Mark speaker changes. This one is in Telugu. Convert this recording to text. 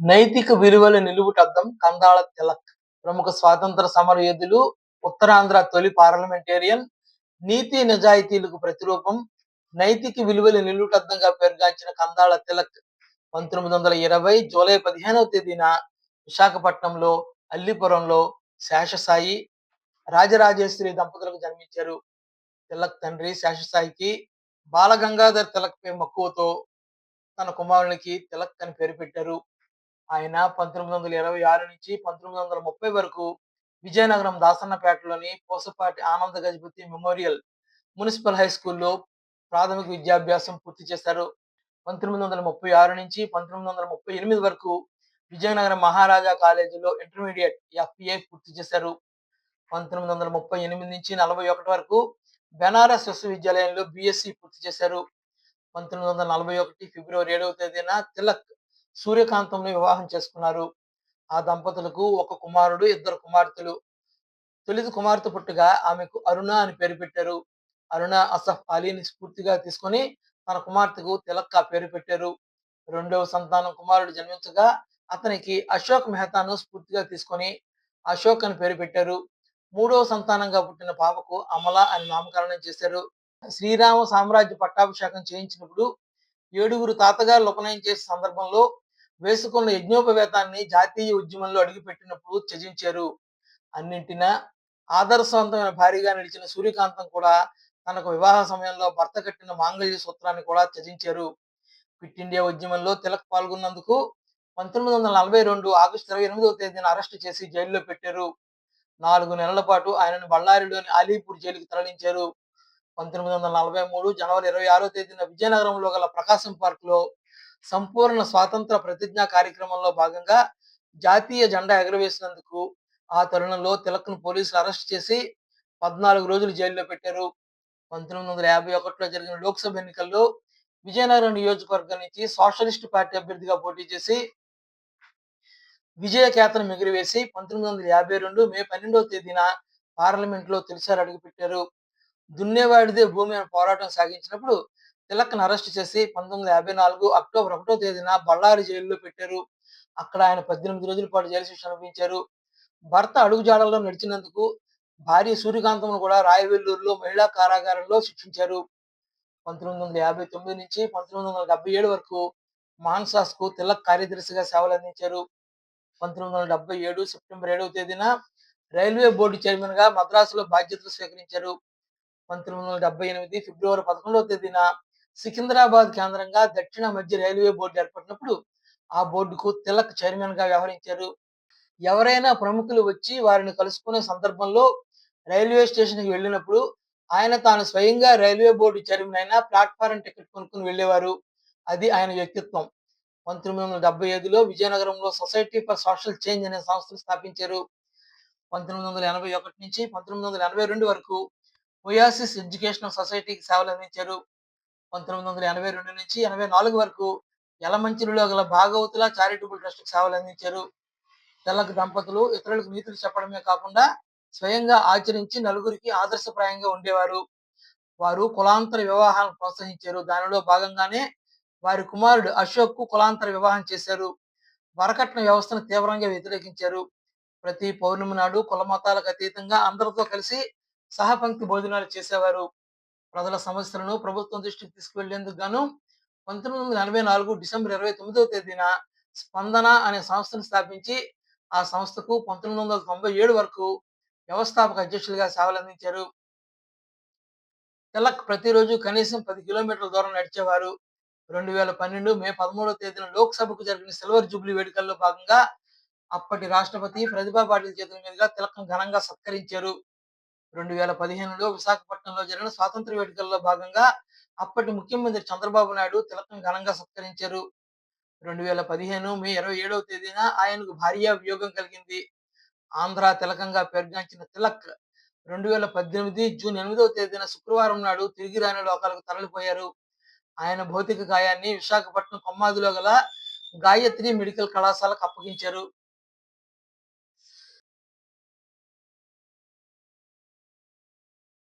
Speaker 1: నైతిక విలువల నిలువుటద్దం కందాళ తిలక్. ప్రముఖ స్వాతంత్ర సమర యోధులు ఉత్తరాంధ్ర తొలి పార్లమెంటేరియన్ నీతి నిజాయితీలకు ప్రతిరూపం నైతిక విలువల నిలువుటద్దంగా పేరుగాంచిన కందాళ తిలక్. పంతొమ్మిది వందల ఇరవై జూలై పదిహేనవ తేదీన విశాఖపట్నంలో అల్లిపురంలో శేషసాయి రాజరాజేశ్వరి దంపతులకు జన్మించారు. తిలక్ తండ్రి శేషసాయికి బాలగంగాధర్ తిలక్ పై మక్కువతో తన కుమారునికి తిలక్ అని పేరు పెట్టారు. ఆయన పంతొమ్మిది వందల ఇరవై ఆరు నుంచి పంతొమ్మిది వందల ముప్పై వరకు విజయనగరం దాసన్నపేటలోని పోసపాటి ఆనంద గజపతి మెమోరియల్ మున్సిపల్ హై స్కూల్లో ప్రాథమిక విద్యాభ్యాసం పూర్తి చేశారు. పంతొమ్మిది వందల ముప్పై ఆరు నుంచి పంతొమ్మిది వందల ముప్పై ఎనిమిది వరకు విజయనగరం మహారాజా కాలేజీలో ఇంటర్మీడియట్ ఎఫ్ఏ పూర్తి చేశారు. పంతొమ్మిది వందల ముప్పై ఎనిమిది నుంచి నలభై ఒకటి వరకు బెనారస్ విశ్వవిద్యాలయంలో బిఎస్సి పూర్తి చేశారు. పంతొమ్మిది వందల నలభై ఒకటి ఫిబ్రవరి ఏడవ తేదీన తిలక్ సూర్యకాంతంని వివాహం చేసుకున్నారు. ఆ దంపతులకు ఒక కుమారుడు ఇద్దరు కుమార్తెలు. తొలిది కుమార్తె పుట్టుగా ఆమెకు అరుణ అని పేరు పెట్టారు. అరుణ అసఫ్ అలీని స్ఫూర్తిగా తీసుకొని తన కుమార్తెకు తిలక్క పేరు పెట్టారు. రెండవ సంతానం కుమారుడు జన్మించగా అతనికి అశోక్ మెహతాను స్ఫూర్తిగా తీసుకొని అశోక్ అని పేరు పెట్టారు. మూడవ సంతానంగా పుట్టిన పాపకు అమల అని నామకరణం చేశారు. శ్రీరామ సామ్రాజ్య పట్టాభిషేకం చేయించినప్పుడు ఏడుగురు తాతగారు ఉపనయనం చేసే సందర్భంలో వేసుకున్న యజ్ఞోపవేతాన్ని జాతీయ ఉద్యమంలో అడుగుపెట్టినప్పుడు త్యజించారు. అన్నింటిన ఆదర్శవంతమైన భారీగా నడిచిన సూర్యకాంతం కూడా తనకు వివాహ సమయంలో భర్త కట్టిన మాంగళ్య సూత్రాన్ని కూడా త్యజించారు. క్విట్ ఇండియా ఉద్యమంలో తిలక్ పాల్గొన్నందుకు పంతొమ్మిది వందల నలభై రెండు ఆగస్టు ఇరవై ఎనిమిదవ తేదీన అరెస్టు చేసి జైల్లో పెట్టారు. నాలుగు నెలల పాటు ఆయనను బళ్ళారిలోని అలీపూర్ జైలుకి తరలించారు. పంతొమ్మిది వందల నలభై మూడు జనవరి ఇరవై ఆరో తేదీన విజయనగరంలో గల ప్రకాశం పార్క్లో సంపూర్ణ స్వాతంత్ర ప్రతిజ్ఞా కార్యక్రమంలో భాగంగా జాతీయ జెండా ఎగరవేసినందుకు ఆ తరుణంలో తిలక్ను పోలీసులు అరెస్ట్ చేసి పద్నాలుగు రోజులు జైల్లో పెట్టారు. పంతొమ్మిది వందల యాభై ఒకటిలో జరిగిన లోక్సభ ఎన్నికల్లో విజయనగరం నియోజకవర్గం నుంచి సోషలిస్ట్ పార్టీ అభ్యర్థిగా పోటీ చేసి విజయ కేతనం ఎగురవేసి పంతొమ్మిది వందల యాభై రెండు మే పన్నెండవ తేదీన పార్లమెంట్లో తొలిసారి అడుగుపెట్టారు. దున్నేవాడిదే భూమి అనే పోరాటం సాగించినప్పుడు తిలక్ను అరెస్ట్ చేసి పంతొమ్మిది వందల యాభై నాలుగు అక్టోబర్ ఒకటో తేదీన బళ్ళారి జైల్లో పెట్టారు. అక్కడ ఆయన పద్దెనిమిది రోజుల పాటు జైలు శిక్ష అనుభవించారు. భర్త అడుగుజాడల్లో నడిచినందుకు భార్య సూర్యకాంతమును కూడా రాయవెల్లూరులో మహిళా కారాగారంలో శిక్షించారు. పంతొమ్మిది వందల యాభై తొమ్మిది నుంచి పంతొమ్మిది వందల డెబ్బై ఏడు వరకు మాన్సాస్కు తిలక్ కార్యదర్శిగా సేవలు అందించారు. పంతొమ్మిది వందల డెబ్బై ఏడు సెప్టెంబర్ ఏడవ తేదీన రైల్వే బోర్డు చైర్మన్గా మద్రాసులో బాధ్యతలు స్వీకరించారు. పంతొమ్మిది వందల డెబ్బై ఎనిమిది ఫిబ్రవరి పదకొండవ తేదీన సికింద్రాబాద్ కేంద్రంగా దక్షిణ మధ్య రైల్వే బోర్డు ఏర్పడినప్పుడు ఆ బోర్డుకు తిలక్ చైర్మన్గా వ్యవహరించారు. ఎవరైనా ప్రముఖులు వచ్చి వారిని కలుసుకునే సందర్భంలో రైల్వే స్టేషన్కి వెళ్ళినప్పుడు ఆయన తాను స్వయంగా రైల్వే బోర్డు చైర్మన్ అయినా ప్లాట్ఫారం టికెట్ కొనుక్కుని వెళ్ళేవారు. అది ఆయన వ్యక్తిత్వం. పంతొమ్మిది వందల డెబ్బై ఐదులో విజయనగరంలో సొసైటీ ఫర్ సోషల్ చేంజ్ అనే సంస్థను స్థాపించారు. పంతొమ్మిది వందల ఎనభై ఒకటి నుంచి పంతొమ్మిది వందల ఎనభై రెండు వరకు ఒయాసిస్ ఎడ్యుకేషనల్ సొసైటీకి సేవలు అందించారు పంతొమ్మిది వందల ఎనభై రెండు నుంచి ఎనభై నాలుగు వరకు యలమంచిలో గల భాగవతుల చారిటబుల్ ట్రస్ట్ సేవలు అందించారు. తెల్లక దంపతులు ఇతరులకు నీతులు చెప్పడమే కాకుండా స్వయంగా ఆచరించి నలుగురికి ఆదర్శప్రాయంగా ఉండేవారు. వారు కులాంతర వివాహాలను ప్రోత్సహించారు. దానిలో భాగంగానే వారి కుమారుడు అశోక్కు కులాంతర వివాహం చేశారు. వరకట్న వ్యవస్థను తీవ్రంగా వ్యతిరేకించారు. ప్రతి పౌర్ణమి నాడు కుల మతాలకు అతీతంగా అందరితో కలిసి సహపంక్తి భోజనాలు చేసేవారు. ప్రజల సమస్యలను ప్రభుత్వం దృష్టికి తీసుకువెళ్ళేందుకు గాను పంతొమ్మిది వందల ఎనభై నాలుగు డిసెంబర్ ఇరవై తొమ్మిదవ తేదీన స్పందన అనే సంస్థను స్థాపించి ఆ సంస్థకు పంతొమ్మిది వందల తొంభై ఏడు వరకు వ్యవస్థాపక అధ్యక్షులుగా సేవలు అందించారు తిలక్ ప్రతిరోజు కనీసం పది కిలోమీటర్ల దూరం నడిచేవారు. రెండు వేల పన్నెండు మే పదమూడవ తేదీన లోక్సభకు జరిగిన సిల్వర్ జూబ్లీ వేడుకల్లో భాగంగా అప్పటి రాష్ట్రపతి ప్రతిభా పాటిల్ చేతుల మీదుగా తిలకం ఘనంగా సత్కరించారు. రెండు వేల పదిహేనులో విశాఖపట్నంలో జరిగిన స్వాతంత్ర వేడుకల్లో భాగంగా అప్పటి ముఖ్యమంత్రి చంద్రబాబు నాయుడు తిలకం ఘనంగా సత్కరించారు. రెండు వేల పదిహేను మే ఇరవై ఏడవ తేదీన ఆయనకు భార్య వియోగం కలిగింది. ఆంధ్ర తిలకంగా పేర్గాంచిన తిలక్ రెండు వేల పద్దెనిమిది జూన్ ఎనిమిదవ తేదీన శుక్రవారం నాడు తిరిగి రాని లోకాలకు తరలిపోయారు. ఆయన భౌతిక గాయాన్ని విశాఖపట్నం కొమ్మాదిలో గల గాయత్రి మెడికల్ కళాశాలకు అప్పగించారు.